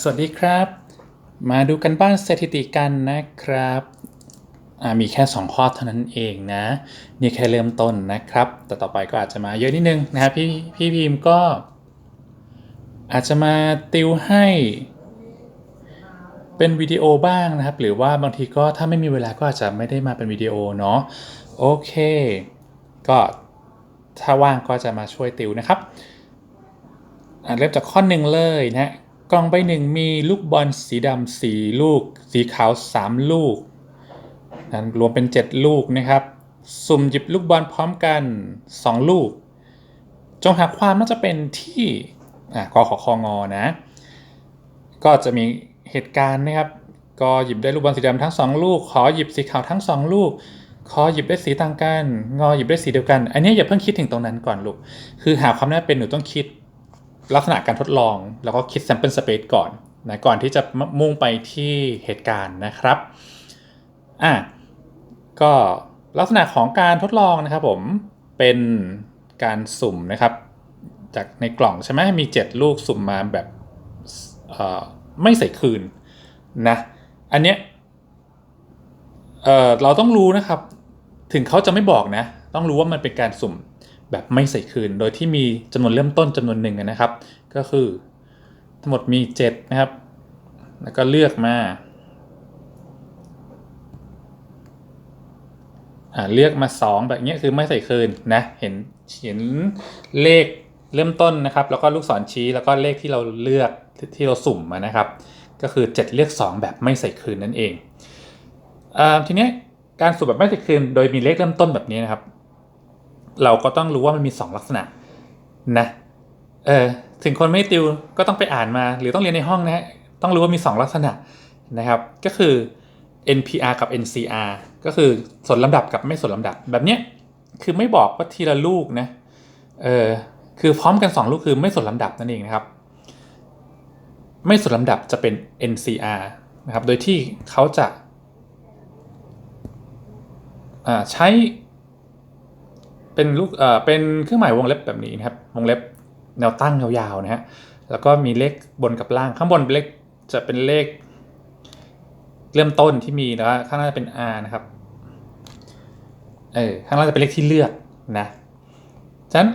สวัสดีครับ มาดูกันบ้านสถิติกันนะครับมีแค่ 2 ข้อเท่านั้นเองนะ นี่แค่เริ่มต้นนะครับ แต่ต่อไปก็อาจจะมาเยอะนิดนึงนะครับพี่พี่พิมก็ อาจจะมาติวให้ เป็นวิดีโอบ้างนะครับ หรือว่าบางทีก็ถ้าไม่มีเวลาก็อาจจะไม่ได้มาเป็นวิดีโอเนาะโอเค ก็ถ้าว่างก็จะมาช่วยติวนะครับเริ่มจากข้อหนึ่งเลยนะ กล่องใบหนึ่งมีลูกบอลสีดำสี่ลูก สีขาว3ลูกนั้นรวมเป็น7ลูกนะครับ สุ่มหยิบลูกบอลพร้อมกัน2ลูก จงหาความน่าจะเป็นที่อะกขอคองอนะ ก็จะมีเหตุการณ์นะครับ ก็หยิบได้ลูกบอลสีดำทั้ง2ลูก ขอหยิบสีขาวทั้ง2ลูกขอหยิบได้สีต่างกัน งอหยิบได้สีเดียวกัน อันนี้อย่าเพิ่งคิดถึงตรงนั้นก่อนลูก คือหาความน่าเป็นหนูต้องคิด ลักษณะการทดลอง แล้วก็คิด sample space ก่อนนะก่อนที่จะมุ่งไปที่เหตุการณ์นะครับอะก็ลักษณะของการทดลองนะครับผมเป็นการสุ่มนะครับ จากในกล่องใช่ไหมมี 7 ลูกสุ่มมาแบบไม่ใส่คืนนะอันเนี้ยเเราต้องรู้นะครับ ถึงเขาจะไม่บอกนะ ต้องรู้ว่ามันเป็นการสุ่ม แบบไม่ใส่คืน โดยที่มีจำนวนเริ่มต้นจำนวนหนึ่งนะครับ ก็คือทั้งหมดมี 7 นะครับ แล้วก็เลือกมาเลือกมา 2 แบบนี้คือไม่ใส่คืนนะ เห็นเห็นเลขเริ่มต้นนะครับ แล้วก็ลูกศรชี้แล้วก็เลขที่เราเลือกที่เราสุ่มมานะครับ ก็คือ 7 เลือก 2 แบบไม่ใส่คืนนั่นเองอาทีนี้การสุ่มแบบไม่ใส่คืน โดยมีเลขเริ่มต้นแบบนี้นะครับ เราก็ต้องรู้ว่ามันมี 2 ลักษณะนะเออถึงคนไม่ติวก็ต้องไปอ่านมา หรือต้องเรียนในห้องนะต้องรู้ว่ามี 2 ลักษณะนะครับ ก็คือ NPR กับ NCR ก็คือสนลำดับกับไม่สนลำดับแบบเนี้ยคือไม่บอกว่าทีละลูกนะเออคือพร้อมกัน 2 ลูกคือไม่สนลำดับนั่นเองนะครับ ไม่สนลำดับจะเป็น NCR นะครับ โดยที่เขาจะาใช้ เป็นลูกเอ่อเป็นเครื่องหมายวงเล็บแบบนี้นะครับวงเล็บแนวตั้งยาวๆนะฮะแล้วก็มีเลขบนกับล่างข้างบนเป็นเลขจะเป็นเลข เริ่มต้นที่มีแล้วข้างล่างจะเป็น R นะครับเออข้างล่างจะเป็นเลขที่เลือกนะฉะนั้น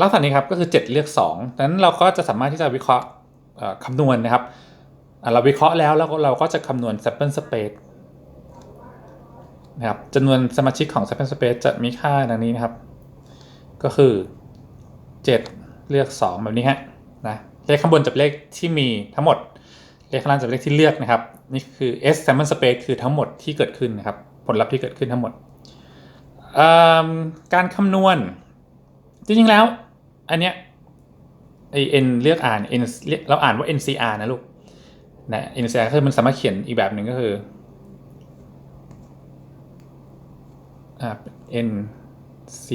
ลักษณะนี้ครับก็คือ 7 เลือก2ดังนั้นเราก็จะสามารถที่จะวิเคราะห์คำนวณนะครับเราวิเคราะห์แล้วแล้วเราก็จะคำนวณ sample space นะครับจำนวนสมาชิกของ sample space จะมีค่าดังนี้นะครับ ก็คือ 7 เลือก 2 แบบนี้ฮะนะเลขข้างบนจะเป็นเลขที่มีทั้งหมด เลขข้างล่างจะเป็นเลขที่เลือกนะครับ นี่คือ S sample space คือทั้งหมดที่เกิดขึ้นนะครับ ผลลัพธ์ที่เกิดขึ้นทั้งหมด การคำนวณ จริงๆแล้ว อันเนี้ยไอ n เลือกอ่าน n เราอ่านว่า ncr นะลูกนะ ncr คือมันสามารถเขียนอีกแบบหนึ่งก็คือ อ่า n c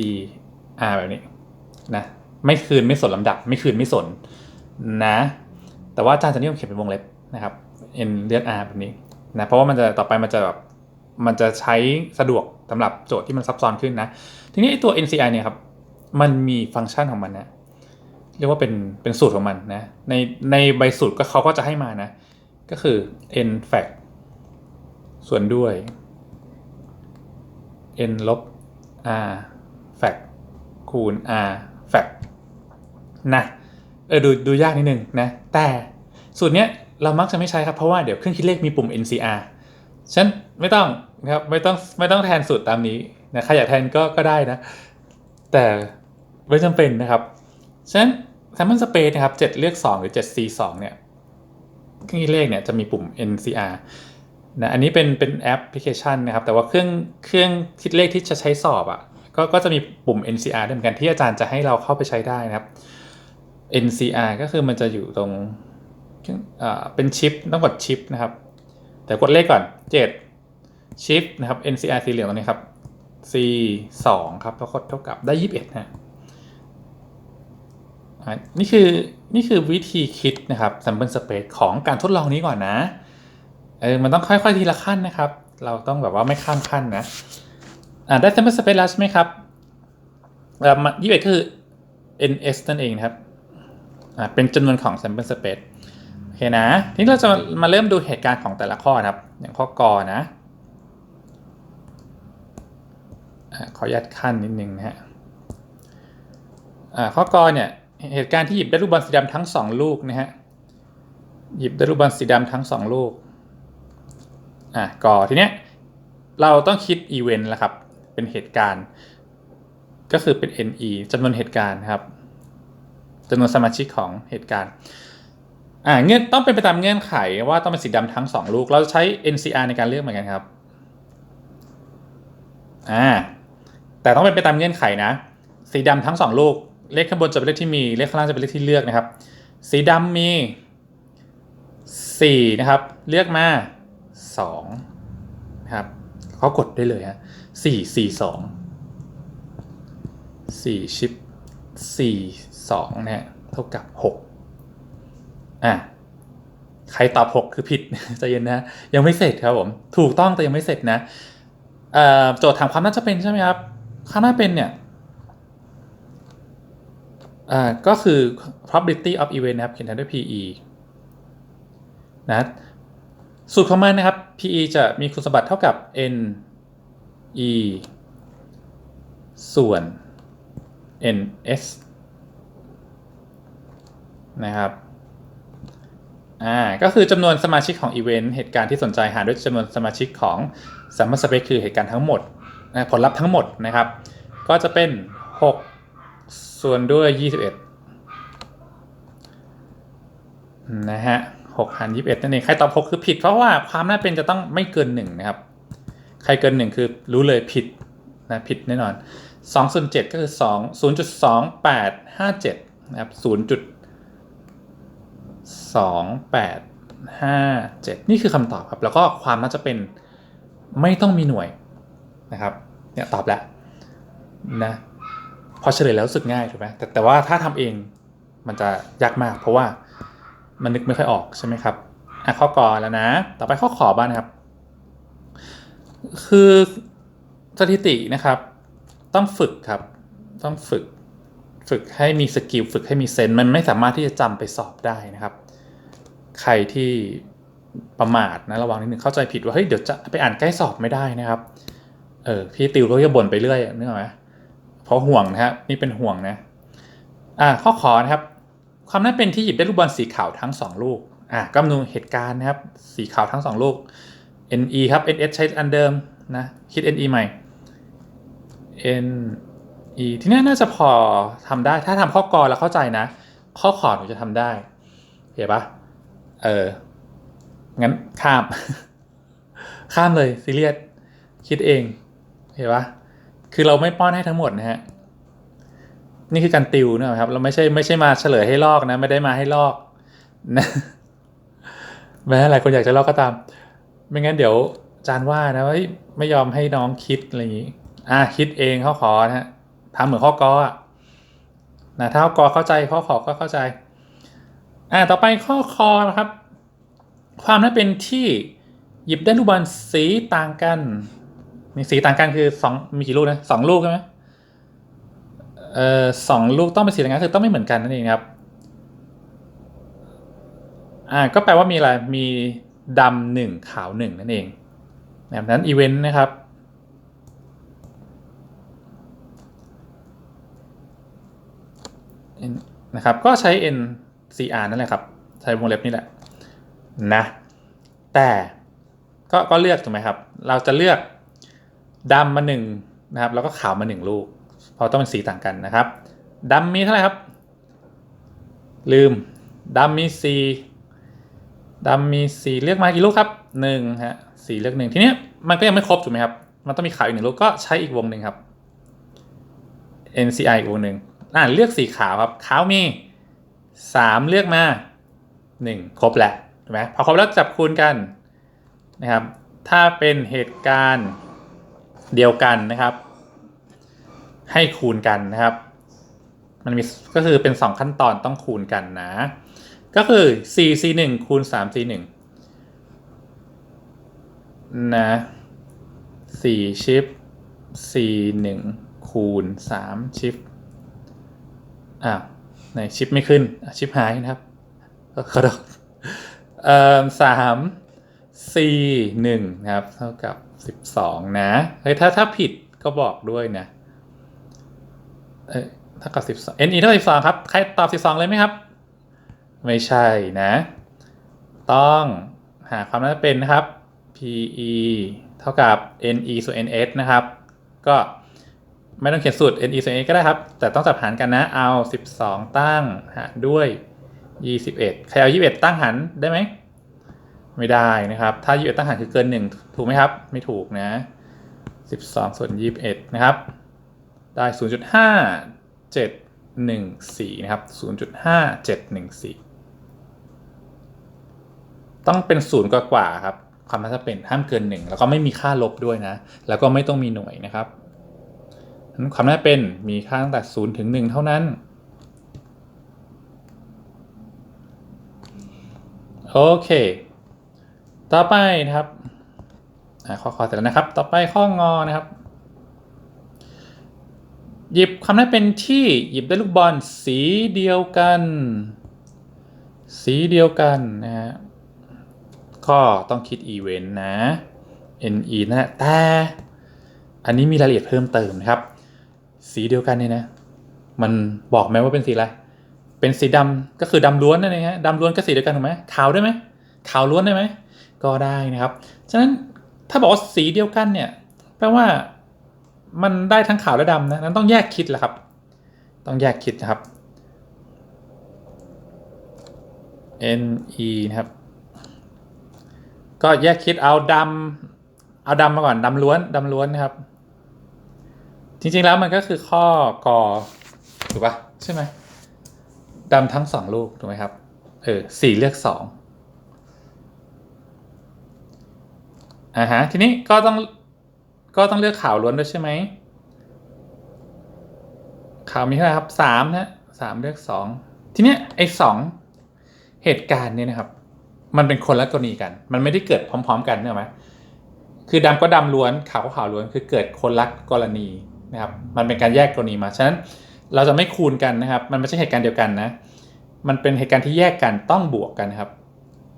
r แบบนี้นะไม่คืนไม่สนลำดับ ไม่คืนไม่สนนะ แต่ว่าอาจารย์จะนิยมเขียนเป็นวงเล็บนะครับ n เลือก r แบบนี้นะเพราะว่ามันจะต่อไปมันจะแบบมันจะใช้สะดวกสำหรับโจทย์ที่มันซับซ้อนขึ้นนะ ทีนี้ไอตัว NCI เนี่ยครับ มันมีฟังก์ชันของมันนะ เรียกว่าเป็นเป็นสูตรของมันนะ ในในใบสูตรก็เขาก็จะให้มานะ ก็คือ n fact ส่วนด้วย n ลบ r fact คูณ r fact นะเออดูดูยากนิดนึงนะ แต่สูตรเนี้ยเรามักจะไม่ใช้ครับ เพราะว่าเดี๋ยวเครื่องคิดเลขมีปุ่ม NCR ฉันไม่ต้องนะครับไม่ต้องไม่ต้องแทนสูตรตามนี้นะใครอยากแทนก็ก็ได้นะ แต่ไม่จำเป็นนะครับฉะนั้น sample space นะครับ 7 เลือก 2 หรือ 7 c 2 เนี่ยเครื่องคิดเลขเนี่ยจะมีปุ่ม NCR นะอันนี้เป็นเป็นแอปพลิเคชันนะครับ แต่ว่าเครื่องเครื่องคิดเลขที่จะใช้สอบอะ่ะก็ก็จะมีปุ่ม NCR ด้วยเหมือนกันที่อาจารย์จะให้เราเข้าไปใช้ได้นะครับ NCR ก็คือมันจะอยู่ตรงอ่าเป็นชิปต้องกดชิปนะครับ แต่กดเลขก่อน 7 ชิปนะครับ NCR สีเหลืองตรงนี้ครับ C 2ครับแล้วก็เท่ากับได้ 21นะนี่คือนี่คือวิธีคิดนะครับ sample space ของการทดลองนี้ก่อนนะ เออมันต้องค่อยๆทีละขั้นนะครับ เราต้องแบบว่าไม่ข้ามขั้นนะอ่าได้ sample space แล้วใช่ไหมครับเอ่อยี่สิบเอ็ดคือ ns นั่นเองนะครับอ่าเป็นจำนวนของ sample space โอเคเคนะทีนี้เราจะมาเริ่มดูเหตุการณ์ของแต่ละข้อนะครับ อย่างข้อกอนะอะขออนุญาตขั้นนิดนึงนะฮะอ่าข้อกอเนี่ยเหตุการณ์ที่หยิบได้ลูกบอลสีดำทั้งสองลูกนะฮะหยิบได้ลูกบอลสีดำทั้งสองลูก อะกอทีเนี้ยเราต้องคิดอีเวนต์แล้วครับ เป็นเหตุการณ์ ก็คือเป็น NE จำนวนเหตุการณ์ครับจำนวนสมาชิกของเหตุการณ์อ่าเงื่อนต้องเป็นไปตามเงื่อนไขว่าต้องเป็นสีดำทั้งสองลูก เราจะใช้ NCR ในการเลือกเหมือนกันครับอ่าแต่ต้องเป็นไปตามเงื่อนไขนะ สีดำทั้งสองลูก เลขข้างบนจะเป็นเลขที่มี เลขข้างล่างจะเป็นเลขที่เลือกนะครับ สีดำมีสี่นะครับ เลือกมา สองนะครับเขากดได้เลยฮะสี่สี่สองสี่ชิปสี่สองเนี่ยเท่ากับหกอะใครตอบหกคือผิดใจเย็นนะ ยังไม่เสร็จครับผม ถูกต้องแต่ยังไม่เสร็จนะโจทย์ถามความน่าจะเป็นใช่ไหมครับความน่าเป็นเนี่ยก็คือ probability of event นะครับเขียนด้วย PE นะ สูตรของมันนะครับ PE จะมีคุณสมบัติเท่ากับ N E ส่วน NS นะครับอ่าก็คือจำนวนสมาชิกของอีเวนต์เหตุการณ์ที่สนใจหารด้วยจำนวนสมาชิกของสัมมาสเปคคือเหตุการณ์ทั้งหมดนะผลลัพธ์ทั้งหมดนะครับ ก็จะเป็น 6 ส่วนด้วย 21 นะฮะ 6หาร21นั่นเองใครตอบ 6 คือผิด เพราะว่าความน่าเป็นจะต้องไม่เกิน 1 นะครับ ใครเกิน 1 คือรู้เลยผิดนะผิดแน่นอน2ส่วน7ก็คือ 2 0.2857 นะครับ 0.2857 นี่คือคำตอบครับ แล้วก็ความน่าจะเป็นไม่ต้องมีหน่วยนะครับเนี่ยตอบแล้วนะพอเฉลยแล้วรู้สึกง่ายถูกไหมแต่แต่ว่าถ้าทำเองมันจะยากมากเพราะว่า มันนึกไม่ค่อยออกใช่ไหมครับอะข้อกอแล้วนะ ต่อไปข้อขอบ้างนะครับ คือสถิตินะครับ ต้องฝึกครับ ต้องฝึก ฝึกให้มีสกิลฝึกให้มีเซนส์มันไม่สามารถที่จะจำไปสอบได้นะครับ ใครที่ประมาทนะระวังนิดนึงเข้าใจผิดว่าเฮ้ยเดี๋ยวจะไปอ่านใกล้สอบไม่ได้นะครับเออพี่ติวก็จะบ่นไปเรื่อยนึกออกไหมเพราะห่วงนะครับนี่เป็นห่วงนะอ่าข้อขอนะครับ ความน่าเป็นที่หยิบได้ลูกบอลสีขาวทั้ง 2 ลูกอะก็มาดูเหตุการณ์นะครับ สีขาวทั้ง 2 ลูก NE ครับ NS ใช้อันเดิมนะคิด NE ใหม่ NE ที่นี่น่าจะพอทำได้ ถ้าทำข้อกอแล้วเข้าใจนะ ข้อขอหนูจะทำได้เห็นปะเออ งั้นข้าม ข้ามเลยซีเรียสคิดเองเห็นปะคือเราไม่ป้อนให้ทั้งหมดนะฮะ นี่คือการติวนะครับ เราไม่ใช่ไม่ใช่มาเฉลยให้ลอกนะ ไม่ได้มาให้ลอกนะแม้หลายคนอยากจะลอกก็ตาม ไม่งั้นเดี๋ยวอาจารย์ว่านะว่าไม่ยอมให้น้องคิดอะไรอย่างนี้ อ่าคิดเองข้อขอนะฮะทำเหมือนข้อกออนะถ้าข้อกอเข้าใจข้อขอก็เข้าใจ อ่าต่อไปข้อคอนะครับ ความน่าเป็นที่หยิบได้ลูกบอลสีต่างกันมีสีต่างกันคือสองมีกี่ลูกนะสองลูกใช่ไหม เอ่อสองลูกต้องเป็นสีต่างกันคือต้องไม่เหมือนกันนั่นเองครับอ่าก็แปลว่ามีอะไรมีดำหนึ่งขาวหนึ่งนั่นเองแบบนั้นอีเวนต์นะครับนะครับก็ใช้ NCR นั่นแหละครับ ใช้วงเล็บนี่แหละนะแต่ก็ก็เลือกถูกไหมครับ เราจะเลือกดำมาหนึ่งนะครับ แล้วก็ขาวมาหนึ่งลูก ราะต้องเป็นสีต่างกันนะครับดำมีเท่าไหร่ครับ ลืมดำมีสีดำมีสีเลือกมากี่ลูกครับหนึ่งฮะสีเลือกหนึ่งทีนี้มันก็ยังไม่ครบถูกไหมครับ มันต้องมีขาวอีกหนึ่งลูกก็ใช้อีกวงหนึ่งครับ NCI อีกวงหนึ่งอ่าเลือกสีขาวครับขาวมีสามเลือกมาหนึ่งครบแหละถูกไหมพอครบแล้วจับคูณกันนะครับ ถ้าเป็นเหตุการณ์เดียวกันนะครับ ให้คูณกันนะครับ มันมีก็คือเป็น 2 ขั้นตอนต้องคูณกันนะ ก็คือ 4 c 1คูณ3 c 1นะ 4 ชิป c 1คูณ3ชิปอ้าวในชิปไม่ขึ้นชิปหายนะครับขอโทษเอ่อสามสี่หนึ่งนะครับ เท่ากับสิบสองนะเฮ้ยถ้าถ้าผิดก็บอกด้วยนะ เอ้ยเท่ากับสิบสอง NE เท่ากับสิบสองครับ ใครตอบสิบสองเลยไหมครับ ไม่ใช่นะ ต้องหาความน่าจะเป็นนะครับ PE เท่ากับ NE ส่วน NS นะครับ ก็ไม่ต้องเขียนสูตร NE ส่วน NS ก็ได้ครับ แต่ต้องจับหารกันนะ เอา 12 ตั้งหารด้วย 21 ใครเอา 21 ตั้งหารได้ไหม ไม่ได้นะครับ ถ้า 21 ตั้งหารคือเกิน 1 ถูกไหมครับ ไม่ถูกนะ 12 ส่วน 21 นะครับ ได้ 0.5714 นะครับ 0.5714 ต้องเป็นศูนย์กว่าๆครับ ความน่าจะเป็นห้ามเกินหนึ่งแล้วก็ไม่มีค่าลบด้วยนะ แล้วก็ไม่ต้องมีหน่วยนะครับความน่าเป็นมีค่าตั้งแต่ศูนย์ถึงหนึ่งเท่านั้นโอเค ต่อไปนะครับอข้อคอเสร็จแล้วนะครับ ต่อไปข้องอนะครับ หยิบคำนั้นเป็นที่หยิบได้ลูกบอลสีเดียวกัน สีเดียวกันนะฮะก็ต้องคิดอีเวนต์นะ NE นะแต่อันนี้มีรายละเอียดเพิ่มเติมนะครับ สีเดียวกันเนี่ยนะ มันบอกไหมว่าเป็นสีอะไร เป็นสีดำก็คือดำล้วนนั่นเองฮะดำล้วนก็สีเดียวกันถูกไหมขาวได้ไหมขาวล้วนได้ไหมก็ได้นะครับ ฉะนั้นถ้าบอกว่าสีเดียวกันเนี่ยแปลว่า มันได้ทั้งขาวและดำนะนั้นต้องแยกคิดแหละครับ ต้องแยกคิดนะครับ NE นะครับ ก็แยกคิดเอาดำเอาดำมาก่อนดำล้วนดำล้วนนะครับ จริงๆแล้วมันก็คือข้อกอถูกปะใช่ไหมดำทั้งสองลูกถูกไหมครับ เออสี่เลือกสองอ่าฮะ ทีนี้ก็ต้อง ก็ต้องเลือกขาวล้วนด้วยใช่ไหมขาวมีเท่าไหร่ครับสามนะสามเลือกสองทีเนี้ยไอ้สองเหตุการณ์เนี่ยนะครับ มันเป็นคนละกรณีกัน มันไม่ได้เกิดพร้อม ๆ กันเนอะไหมคือดำก็ดำล้วนขาวก็ขาวล้วนคือเกิดคนละกรณีนะครับ มันเป็นการแยกกรณีมาฉะนั้นเราจะไม่คูณกันนะครับ มันไม่ใช่เหตุการณ์เดียวกันนะ มันเป็นเหตุการณ์ที่แยกกันต้องบวกกันครับ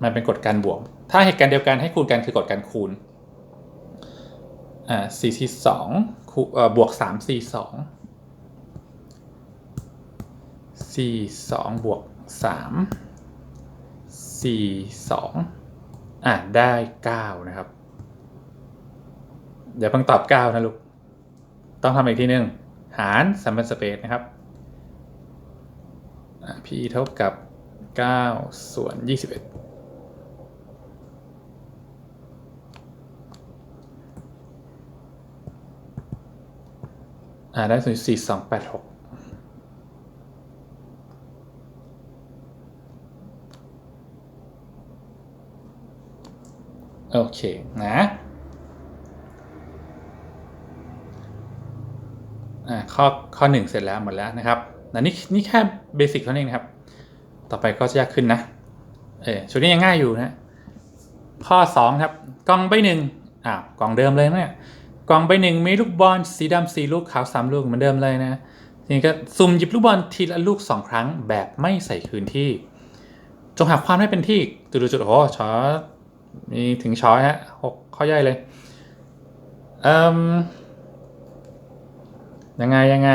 มันเป็นกฎการบวก ถ้าเหตุการณ์เดียวกันให้คูณกันคือกฎการคูณ อ่าสี่สี่สองคูเอ่อบวกสามสี่สองสี่สองบวกสามสี่สองอ่าได้เก้านะครับ เดี๋ยวเพิ่งตอบเก้านะลูก ต้องทำอีกทีหนึ่งหารสัมพันธ์สเปซนะครับอ่า p เท่ากับ 9 ส่วน 21 อ่าได้ส่วนสี่สองแปดหกโอเค นะอ่าข้อข้อหนึ่งเสร็จแล้วหมดแล้วนะครับนนี้นี่แค่เบสิกเท่านั้นนะครับ ต่อไปก็จะยากขึ้นนะ เออชุดนี้ยังง่ายอยู่นะ ข้อสองครับกล่องใบหนึ่งอ่ากล่องเดิมเลยนะเนี่ย กล่องใบหนึ่งมีลูกบอลสีดำสี่ลูกขาวสามลูกเหมือนเดิมเลยนะทีนี้ก็สุ่มหยิบลูกบอลทีละลูกสองครั้งแบบไม่ใส่คืนที่ จงหาความได้เป็นที่จุดๆจุดโอ้โหชอมีถึงช้อยฮะหกข้อย่อยเลยเอ่มยังไงยังไง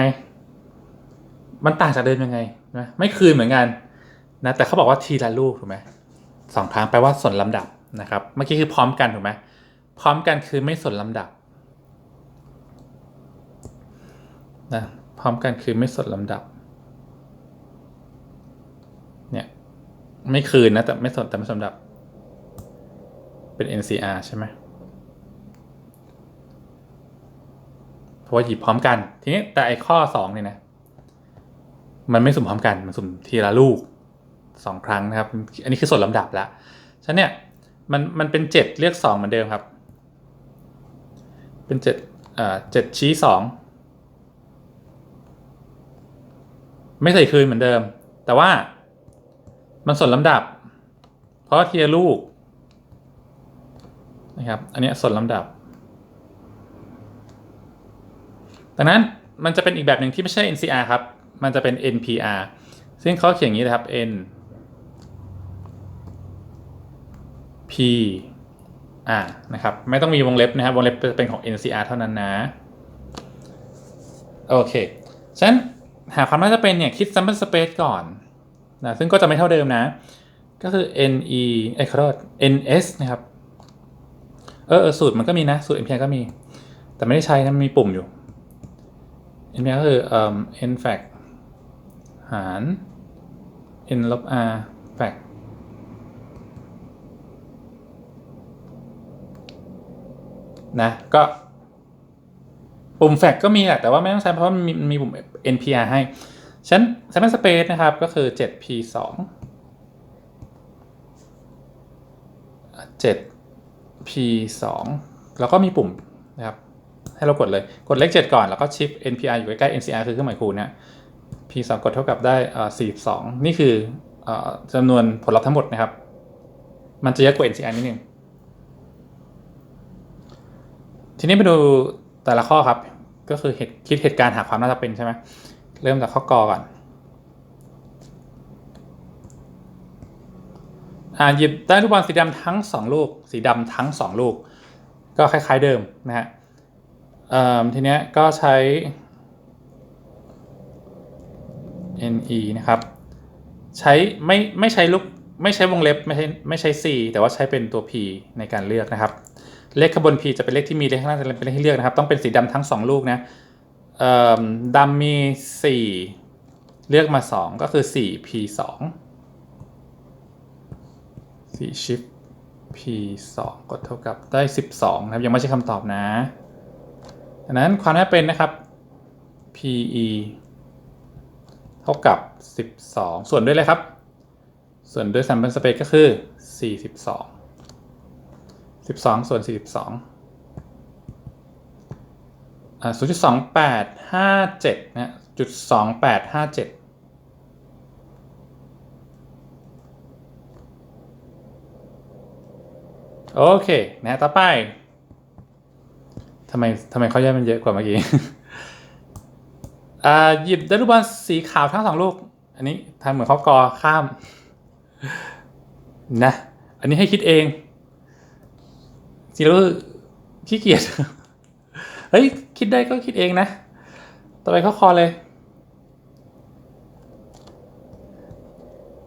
มันต่างจากเดิมยังไงนะไม่คืนเหมือนกันนะแต่เขาบอกว่าทีละลูกถูกไหมสองครั้งแปลว่าส่วนลำดับนะครับ เมื่อกี้คือพร้อมกันถูกไหมพร้อมกันคือไม่ส่วนลำดับ นะพร้อมกันคือไม่สดลำดับเนี่ยไม่คืนนะแต่ไม่สดแต่ไม่สำดับ เป็น NCR ใช่ไหมเพราะว่าหยิบพร้อมกัน ทีนี้แต่ไอข้อสองเนี่ยนะมันไม่สุ่มพร้อมกัน มันสุ่มทีละลูกสองครั้งนะครับ อันนี้คือสดลำดับละฉะนั้นเนี่ยมันมันเป็นเจ็ดเลือกสองเหมือนเดิมครับ เป็นเจ็ดเอ่อ7ชี้สอง ไม่ใส่คืนเหมือนเดิม แต่ว่ามันส่วนลำดับ เพราะเทีละลูกนะครับ อันนี้ส่วนลำดับดังนั้นมันจะเป็นอีกแบบหนึ่งที่ไม่ใช่ NCR ครับ มันจะเป็น NPR ซึ่งเขาเขียนอย่างนี้นะครับ N p อ่านะครับ ไม่ต้องมีวงเล็บนะครับ วงเล็บเป็นของ NCR เท่านั้นนะ โอเค ฉะนั้น หาความน่าจะเป็นเนี่ยคิด sample space ก่อนนะซึ่งก็จะไม่เท่าเดิมนะ ก็คือ ne เอ้ขอโทษ ns นะครับเออสูตรมันก็มีนะ สูตร npr ก็มี แต่ไม่ได้ใช้นะมันมีปุ่มอยู่ npr ก็คือเอ่อ n fact หาร n ลบ r fact นะก็ปุ่มแฟกก็มีแหละแต่ว่าไม่ต้องใช้เพราะมันมีปุ่ม npr ให้ฉัน sample space นะครับ ก็คือ 7p 2 7p 2แล้วก็มีปุ่มนะครับ ให้เรากดเลย กดเลข 7 ก่อน แล้วก็ชิป npr อยู่ใกล้ๆ ncr คือเครื่องหมายคูณนะ p 2กดเท่ากับได้อ่า42 นี่คือจำนวนผลลัพธ์ทั้งหมดนะครับ มันจะเยอะกว่า ncr นิดนึงทีนี้ไปดูแต่ละข้อครับ ก็คือเหตุคิดเหตุการณ์หาความน่าจะเป็นใช่ไหมเริ่มจากข้อกอก่อนอ่าหยิบได้ลูกบอลสีดำทั้งสองลูก สีดำทั้งสองลูก ก็คล้าย ๆเดิมนะฮะเอ่อทีเนี้ยก็ใช้ ne นะครับ ใช้ไม่ไม่ใช้ลูกไม่ใช้วงเล็บไม่ใช่ไม่ใช้ c แต่ว่าใช้เป็นตัว p ในการเลือกนะครับ เลขขบวน p จะเป็นเลขที่มีเลขข้างหน้าจะเป็นเลขที่เลือกนะครับ ต้องเป็นสีดำทั้งสองลูกนะดำมี 4 เลือกมา 2 ก็คือ 4 p 2 4 shift p 2กดเท่ากับได้ 12 นะครับ ยังไม่ใช่คำตอบนะดังนั้นความน่าเป็นนะครับ pe เท่ากับ 12 ส่วนด้วยอะไรครับ ส่วนด้วย sample space ก็คือ 42 12ส่วน42อ่า0.2857นะจุด2857โอเคนะต่อไปทำไมทำไมเขาแยกมันเยอะกว่าเมื่อกี้อ่าหยิบได้ลูกบอลสีขาวทั้งสองลูก อันนี้ทำเหมือนเขากอข้ามนะ อันนี้ให้คิดเอง จริงแล้วขี้เกียจเฮ้ย คิดได้ก็คิดเองนะ ต่อไปเข้าคอเลย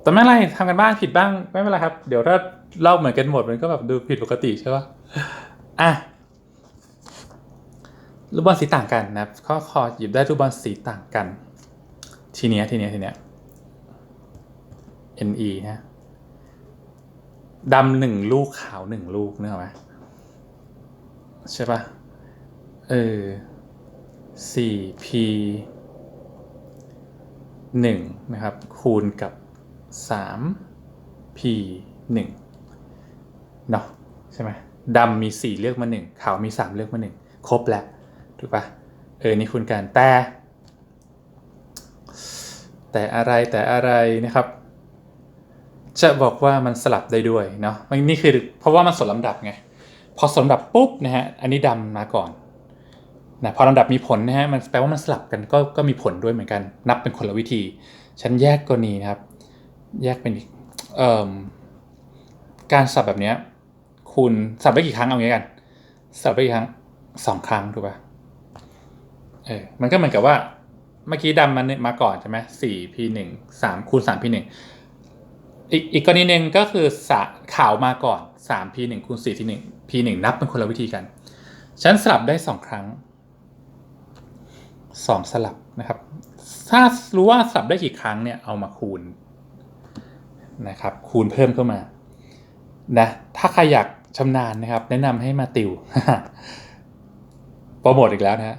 แต่ไม่เป็นไรทำกันบ้านผิดบ้างไม่เป็นไรครับ เดี๋ยวถ้าเล่าเหมือนกันหมดมันก็แบบดูผิดปกติใช่ปะอะลูกบอลสีต่างกันนะครับ ข้อคอหยิบได้ลูกบอลสีต่างกัน ทีเนี้ยทีเนี้ยทีเนี้ย NE นะดำหนึ่งลูกขาวหนึ่งลูกนึกออกไหม ใช่ปะเออ 4p 1นะครับ คูณกับ 3p 1เนาะใช่ไหมดำมี 4 เลือกมา 1 ขาวมี 3 เลือกมา 1 ครบแล้ว ถูกปะเออ นี่คูณกันแต่ แต่อะไรแต่อะไรนะครับจะบอกว่ามันสลับได้ด้วยเนาะนี่คือเพราะว่ามันสวนลำดับไง พอสลำดับปุ๊บนะฮะอันนี้ดำมาก่อนนะพอลำดับมีผลนะฮะมันแปลว่ามันสลับกันก็ก็มีผลด้วยเหมือนกัน นับเป็นคนละวิธี ฉันแยกกรณีนะครับ แยกเป็นการสับแบบนี้คูณสับได้กี่ครั้งเอางี้กัน สับได้กี่ครั้งสองครั้งถูกป่ะเออมันก็เหมือนกับว่าเมื่อกี้ดำมันมาก่อนใช่ไหมสี่ p หนึ่งสามคูณสาม p หนึ่งอีกอีกกรณีหนึ่งก็คือสะขาวมาก่อน3 p 1คูณ4 t 1 p 1 นับเป็นคนละวิธีกัน ฉันสลับได้ 2 ครั้ง 2 สลับนะครับ ถ้ารู้ว่าสลับได้กี่ครั้งเนี่ยเอามาคูณนะครับ คูณเพิ่มเข้ามานะถ้าใครอยากชำนาญนะครับ แนะนำให้มาติวโปรโมทอีกแล้วนะฮะ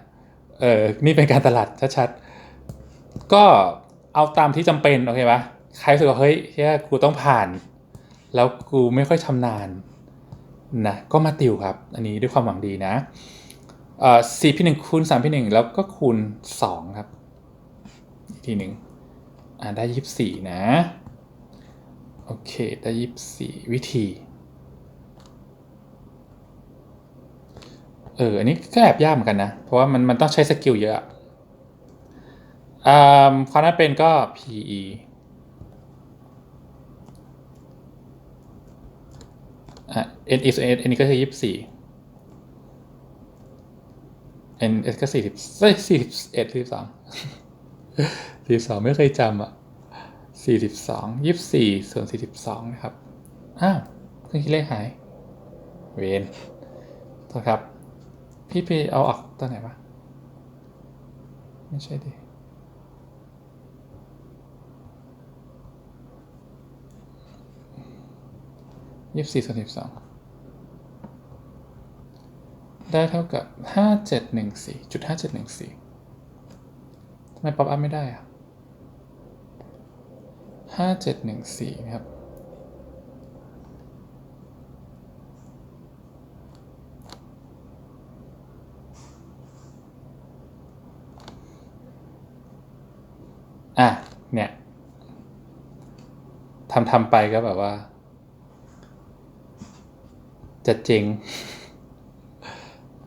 เออนี่เป็นการตลาดชัดๆ ก็เอาตามที่จำเป็น โอเคปะใครรู้สึกว่าเฮ้ยเฮียกูต้องผ่าน แล้วกูไม่ค่อยชำนาญ นะก็มาติวครับ อันนี้ด้วยความหวังดีนะเอ่อสี่พี่หนึ่งคูณสามพี่หนึ่งแล้วก็คูณสองครับอีกทีหนึ่งอ่าได้ยี่สิบสี่นะ โอเค ได้ยี่สิบสี่วิธีเอออันนี้ก็แอบยากเหมือนกันนะ เพราะว่ามันมันต้องใช้สกิลเยอะอะอ่าความน่าเป็นก็ PE ออะ n is n n ก็คือยี่สิบสี่ n s ก็สี่สิบสี่สิบเอ็ดสี่สิบสองสี่สิบสองไม่เคยจำอะสี่สิบสองยี่สิบสี่ส่วนสี่สิบสองนะครับ อ้าวเครื่องคิดเลขหาย เวนโทษครับ พี่ไปเอาออกตอนไหนวะ ไม่ใช่ดิ ยี่สิบสี่ส่วนสิบสองได้เท่ากับห้าเจ็ดหนึ่งสี่จุดห้าเจ็ดหนึ่งสี่ทำไมป๊อปอัพไม่ได้อะห้าเจ็ดหนึ่งสี่ครับอะเนี่ยทำทำไปก็แบบว่า จะเจริง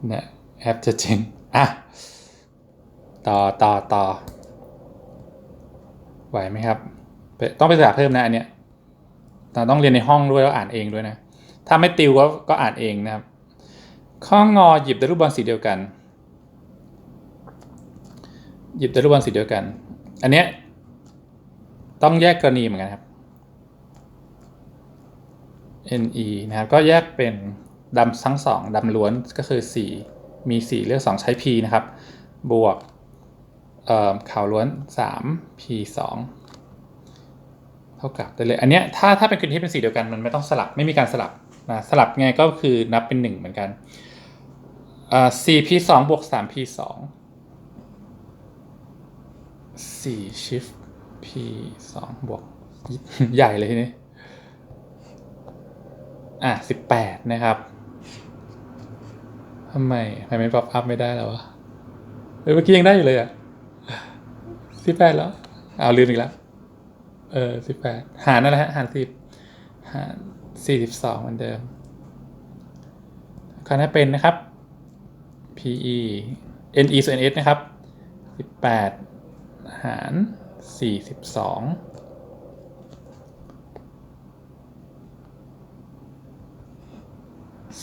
เนี่ยแอปจะเจริงอะต่อต่อต่อไหวไหมครับ ต้องไปศึกษาเพิ่มนะอันเนี้ยแต่ต้องเรียนในห้องด้วยแล้วอ่านเองด้วยนะ ถ้าไม่ติวก็ก็อ่านเองนะครับ ข้องอหยิบด้รูปบอลสีเดียวกัน หยิบด้รูปบอลสีเดียวกัน อันเนี้ยต้องแยกกรณีเหมือนกันครับ NE นะครับก็แยกเป็นดำทั้งสองดำล้วนก็คือ 4 มี 4 เลือก 2 ใช้ P นะครับ บวกเอ่อขาวล้วน 3 P 2เท่ากับได้เลย อันเนี้ยถ้าถ้าเป็นกรณีที่เป็นสีเดียวกันมันไม่ต้องสลับไม่มีการสลับนะสลับไงก็คือนับเป็น 1 เหมือนกันอ่า4 P 2บวก3 P 2 4 shift P 2บวก ใหญ่เลยทีนี้ อะสิบแปดนะครับทำไมทำไมป๊อปอัพไม่ได้แล้ววะเฮ้ยเมื่อกี้ยังได้อยู่เลยอะสิบแปดแล้วเอาลืมอีกแล้ว เออสิบแปดหารนั่นแหละฮะหารสิบหารสี่สิบสองเหมือนเดิมคราวนี้เป็นนะครับ PE NE ส่วน NS นะครับสิบแปดหารสี่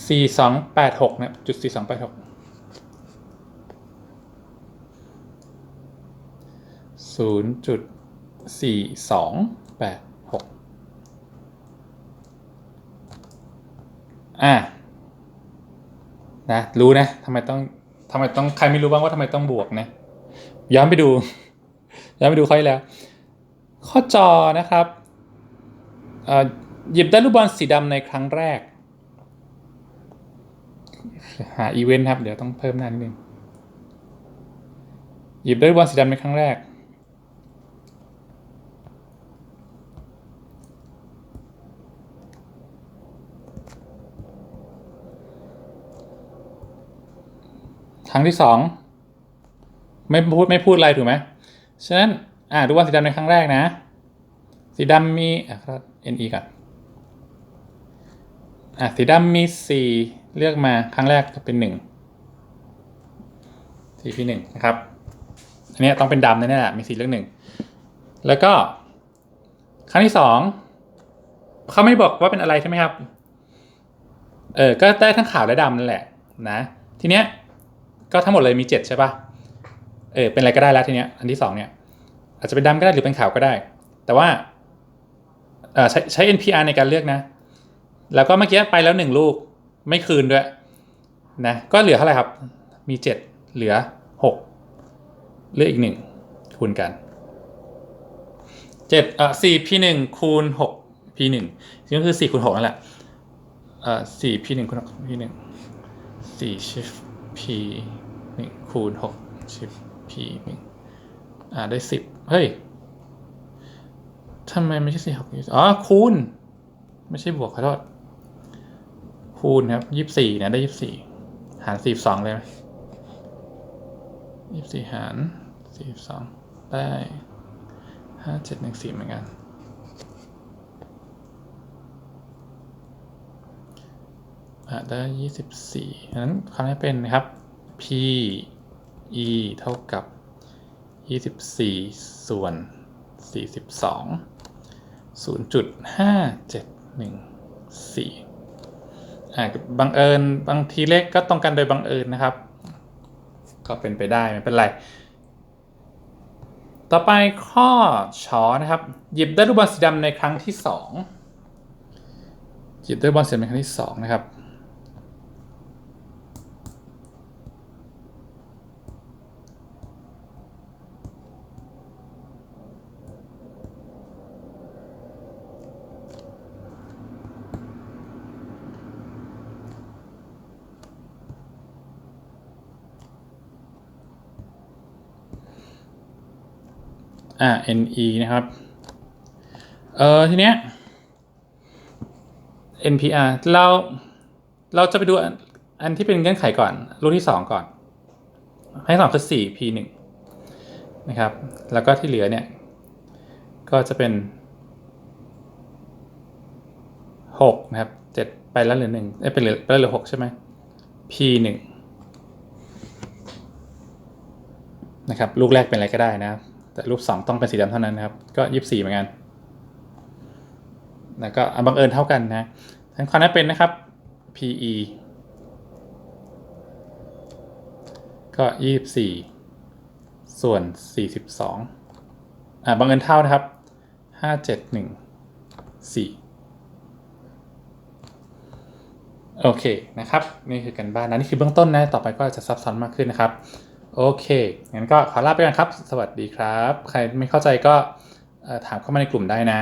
สี่สองแปดหกเนี่ยจุดสี่สองแปดหกศูนย์จุดสี่สองแปดหกอะนะรู้นะทำไมต้องทำไมต้องใครไม่รู้บ้างว่าทำไมต้องบวกนะย้อนไปดูย้อนไปดูค่อยแล้ว ข้อจอนะครับหยิบได้ลูกบอลสีดำในครั้งแรก หาอีเวนต์ครับ เดี๋ยวต้องเพิ่มหน้านิดนึง หยิบได้ลูกบอลสีดำในครั้งแรก ครั้งที่สองไม่พูดไม่พูดอะไรถูกไหมฉะนั้น อ่าดูบอลสีดำในครั้งแรกนะ สีดำมีอะครับ NE ก่อน อะสีดำมีสี่เลือกมาครั้งแรกจะเป็นหนึ่งสีพี่หนึ่งนะครับ อันนี้ต้องเป็นดำแน่ๆแหละมีสีเลือกหนึ่งแล้วก็ครั้งที่สองเขาไม่บอกว่าเป็นอะไรใช่ไหมครับ เออ ก็ได้ทั้งขาวและดำนั่นแหละนะ ทีเนี้ยก็ทั้งหมดเลยมีเจ็ดใช่ปะเออ เป็นอะไรก็ได้แล้วทีเนี้ย อันที่สองเนี่ย อาจจะเป็นดำก็ได้หรือเป็นขาวก็ได้ แต่ว่า เออใช้ใช้ NPR ในการเลือกนะ แล้วก็เมื่อกี้ไปแล้วหนึ่งลูกไม่คืนด้วยนะก็เหลือเท่าไหร่ครับ มีเจ็ดเหลือหกเหลืออีกหนึ่งคูณกันเจ็ดเอ่อสี่พีหนึ่งคูณหกพีหนึ่งก็คือสี่คูณหกนั่นแหละเอ่อสี่พีหนึ่งคูณหกพีหนึ่งสี่ชิฟพีหนึ่งคูณหกชิฟพีหนึ่งอ่าได้สิบเฮ้ยทำไมไม่ใช่สี่หกอ๋อคูณ ไม่ใช่บวกขอโทษ คูณครับยี่สิบสี่นะได้ยี่สิบสี่หารสี่สองเลยไหมยี่สิบสี่หารสี่สองได้ห้าเจ็ดหนึ่งสี่เหมือนกันอได้ยี่สิบสี่นั้นคำนี้เป็นครับ p e เท่ากับยี่สิบสี่ส่วนสี่สิบสองศูนย์จุดห้าเจ็ดหนึ่งสี่ บังเอิญบางทีเลขก็ตรงกันโดยบังเอิญนะครับ ก็เป็นไปได้ไม่เป็นไร ต่อไปข้อชอนะครับ หยิบได้ลูกบอลสีดำในครั้งที่สองหยิบได้ลูกบอลสีดำในครั้งที่สองนะครับ อ่า NE นะครับเออทีเนี้ย NPR เราเราจะไปดูอันที่เป็นเงื่อนไขก่อนรูปที่สองก่อนอันที่สองคือสี่ P หนึ่งนะครับ แล้วก็ที่เหลือเนี่ย ก็จะเป็นหกนะครับเจ็ดไปแล้วเหลือหนึ่งเอ้ยเป็นเหลือไปแล้วเหลือหกใช่ไหม P หนึ่งนะครับ ลูกแรกเป็นอะไรก็ได้นะครับ แต่รูปสองต้องเป็นสีดำเท่านั้นนะครับ ก็ยี่สิบสี่เหมือนกัน แล้วก็อะบังเอิญเท่ากันนะทั้งความนั้นเป็นนะครับ PE ก็ยี่สิบสี่ส่วนสี่สิบสองอะบังเอิญเท่านะครับห้าเจ็ดหนึ่งสี่โอเคนะครับ นี่คือกันบ้านนะนี่คือเบื้องต้นนะ ต่อไปก็จะซับซ้อนมากขึ้นนะครับ โอเค งั้นก็ขอลาไปก่อนครับ สวัสดีครับ ใครไม่เข้าใจก็ถามเข้ามาในกลุ่มได้นะ